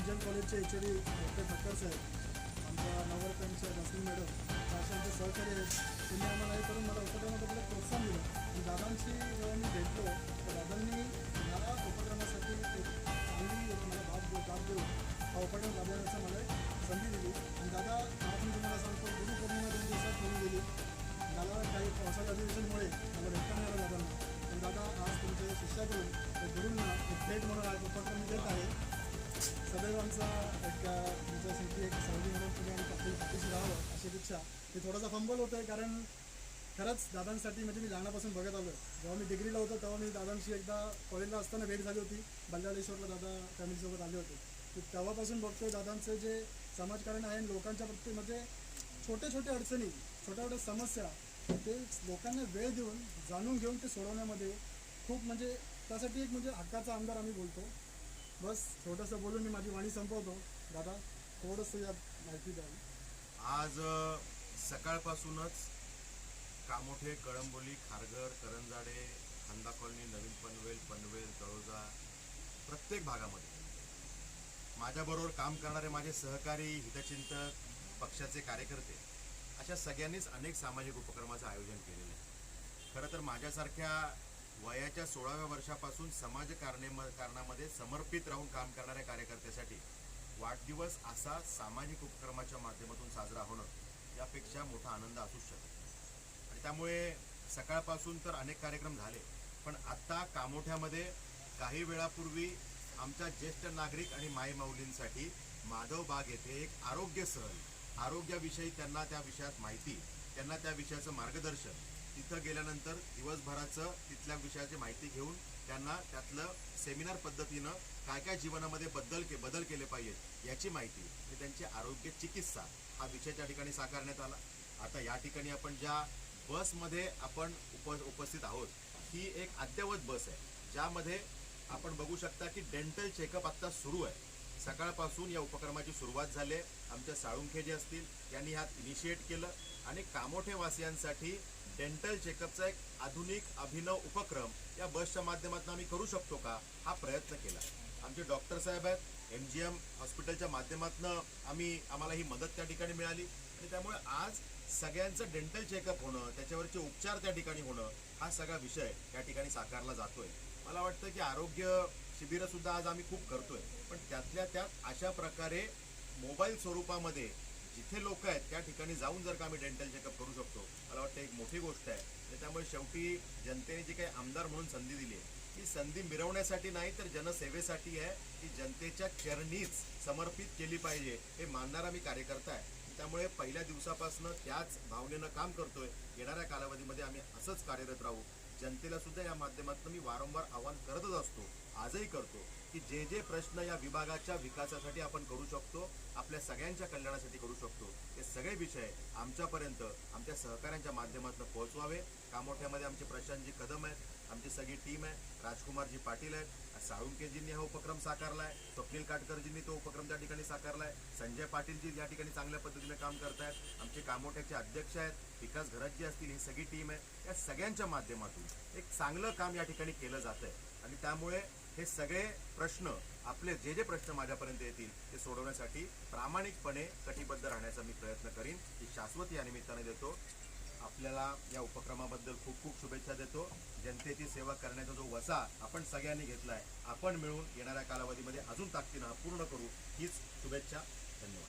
Engine कॉलेजचे H D doctor Thakkar साहेब आमच्या नवरत्नांच्या रश्मी मॅडम अशांचे सहकार्य आहेत. त्यांनी आम्हाला हे करून मला उपक्रमाबद्दल प्रोत्साहन दिलं. आणि दादांशी जेव्हा मी भेटलो तर दादांनी या उपक्रमासाठी चांगली मला भाग बाब देऊन हा उपक्रम राबवण्याचा मला संधी दिली. आणि दादा आज मी तुम्हाला सांगतो गुरुपौर्णिमा दोन दिवसात होऊन गेली. दादा काही पावसाच्या अधिवेशनमुळे मला भेटता मिळालं दादांना. पण दादा आज तुमच्या शिष्याकडून गुरुंना भेट म्हणून आज उपक्रम देत आहे. सदैव आमचा एक अ, तुमच्यासाठी एक सहली म्हणून तुम्ही आणि आपली पाठीशी राहावं अशी इच्छा मी थोडासा फंबल होतो आहे कारण खरंच दादांसाठी म्हणजे मी लहानापासून बघत आलो जेव्हा मी डिग्रीला होतो तेव्हा मी दादांशी एकदा कॉलेजला असताना भेट झाली होती. बल्लाळेश्वरला दादा फॅमिलीसोबत आले होते. तर तेव्हापासून बघतोय दादांचं जे समाजकारण आहे आणि लोकांच्या प्रत्येक म्हणजे छोट्या छोट्या अडचणी छोट्या छोट्या समस्या ते लोकांना वेळ देऊन जाणून घेऊन ते सोडवण्यामध्ये खूप म्हणजे त्यासाठी एक म्हणजे हक्काचा आमदार आम्ही बोलतो. बस थोडंसं बोलून मी माझी वाणी संपवतो. दादा थोडंसं यात माहिती द्यावी. आज सकाळपासूनच कामोठे कळंबोली खारघर करंजाडे खांदा कॉलनी नवीन पनवेल पनवेल तळोजा प्रत्येक भागामध्ये. माझ्याबरोबर काम करणारे माझे सहकारी हितचिंतक पक्षाचे कार्यकर्ते अशा सगळ्यांनीच अनेक सामाजिक उपक्रमाचं आयोजन केलेलं आहे. खरं तर माझ्यासारख्या वयाच्या सोळाव्या वर्षापासून समाजकारणे कारणामध्ये समर्पित राहून काम करणाऱ्या कार्यकर्त्यासाठी वाढदिवस असा सामाजिक उपक्रमाच्या माध्यमातून साजरा होणं यापेक्षा मोठा आनंद असूच शकतो आणि त्यामुळे सकाळपासून तर अनेक कार्यक्रम झाले पण आत्ता कामोठ्यामध्ये काही वेळापूर्वी आमच्या ज्येष्ठ नागरिक आणि माईमाऊलींसाठी माधव बाग येथे एक आरोग्य सहल आरोग्याविषयी त्यांना त्या विषयात माहिती त्यांना त्या विषयाचं मार्गदर्शन तिथं गेल्यानंतर दिवसभराचं तिथल्या विषयाची माहिती घेऊन त्यांना त्यातलं सेमिनार पद्धतीनं काय काय जीवनामध्ये बदल के बदल केले पाहिजेत याची माहिती आणि त्यांची आरोग्य चिकित्सा हा विषय त्या ठिकाणी साकारण्यात आला. आता या ठिकाणी आपण ज्या बसमध्ये आपण उप उपस्थित आहोत ही एक अद्ययावत बस आहे. ज्यामध्ये आपण बघू शकता की डेंटल चेकअप आत्ता सुरू आहे. सकाळपासून या उपक्रमाची सुरुवात झाली आमच्या साळुंखे जे असतील यांनी ह्यात इनिशिएट केलं आणि कामोठे वासियांसाठी डेंटल चेकअपचा एक आधुनिक अभिनव उपक्रम या बसच्या माध्यमातून आम्ही करू शकतो का हा प्रयत्न केला. आमचे डॉक्टर साहेब आहेत एम जी एम हॉस्पिटलच्या माध्यमातून आम्ही आम्हाला ही मदत त्या ठिकाणी मिळाली. आणि त्यामुळे आज सगळ्यांचं डेंटल चेकअप होणं त्याच्यावरचे उपचार त्या ठिकाणी होणं हा सगळा विषय या ठिकाणी साकारला जातोय. मला वाटतं की आरोग्य शिबिरंसुद्धा आज आम्ही खूप करतोय. पण त्यातल्या त्यात अशा प्रकारे मोबाईल स्वरूपामध्ये जिथे लोक आहेत त्या ठिकाणी जाऊन जर का आम्ही डेंटल चेकअप करू मला वाटतं एक मोठी गोष्ट आहे. त्याच्यामुळे त्यामुळे शेवटी जनतेने जी काही आमदार म्हणून संधी दिली आहे ती संधी मिरवण्यासाठी नाही तर जनसेवेसाठी आहे की जनतेच्या चरणीच समर्पित केली पाहिजे हे मानणारा मी कार्यकर्ता आहे. त्यामुळे पहिल्या दिवसापासून त्याच भावनेनं काम करतोय. येणाऱ्या कालावधीमध्ये आम्ही असंच कार्यरत राहू. जनतेला सुद्धा या माध्यमातून मी वारंवार आवाहन करतच असतो. आजही करतो की जे जे प्रश्न या विभागाच्या विकासासाठी आपण करू शकतो आपल्या सगळ्यांच्या कल्याणासाठी करू शकतो. हे सगळे विषय आमच्यापर्यंत आमच्या सहकाऱ्यांच्या माध्यमातून पोहोचवावे. कामोठ्यामध्ये आमचे प्रशांतजी कदम आहेत आमची सगळी टीम आहे. राजकुमारजी पाटील आहेत. साळुंकेजींनी हा उपक्रम साकारला आहे. स्वप्नील काटकरजींनी तो उपक्रम त्या ठिकाणी साकारला आहे. संजय पाटीलजी या ठिकाणी चांगल्या पद्धतीने काम करतायत आमचे कामोठ्याचे अध्यक्ष आहेत. विकास घरतजी असतील ही सगळी टीम आहे. या सगळ्यांच्या माध्यमातून एक चांगलं काम या ठिकाणी केलं जात आहे आणि त्यामुळे हे सगळे प्रश्न आपले जे जे प्रश्न माझ्यापर्यंत येतील ते सोडवण्यासाठी प्रामाणिकपणे कटिबद्ध राहण्याचा मी प्रयत्न करीन. ही शाश्वत या निमित्ताने देतो. आपल्याला या उपक्रमाबद्दल खूप खूप शुभेच्छा देतो. जनतेची सेवा करण्याचा जो वसा आपण सगळ्यांनी घेतला आहे आपण मिळून येणाऱ्या कालावधीमध्ये अजून ताकदीनं पूर्ण करू हीच शुभेच्छा. धन्यवाद.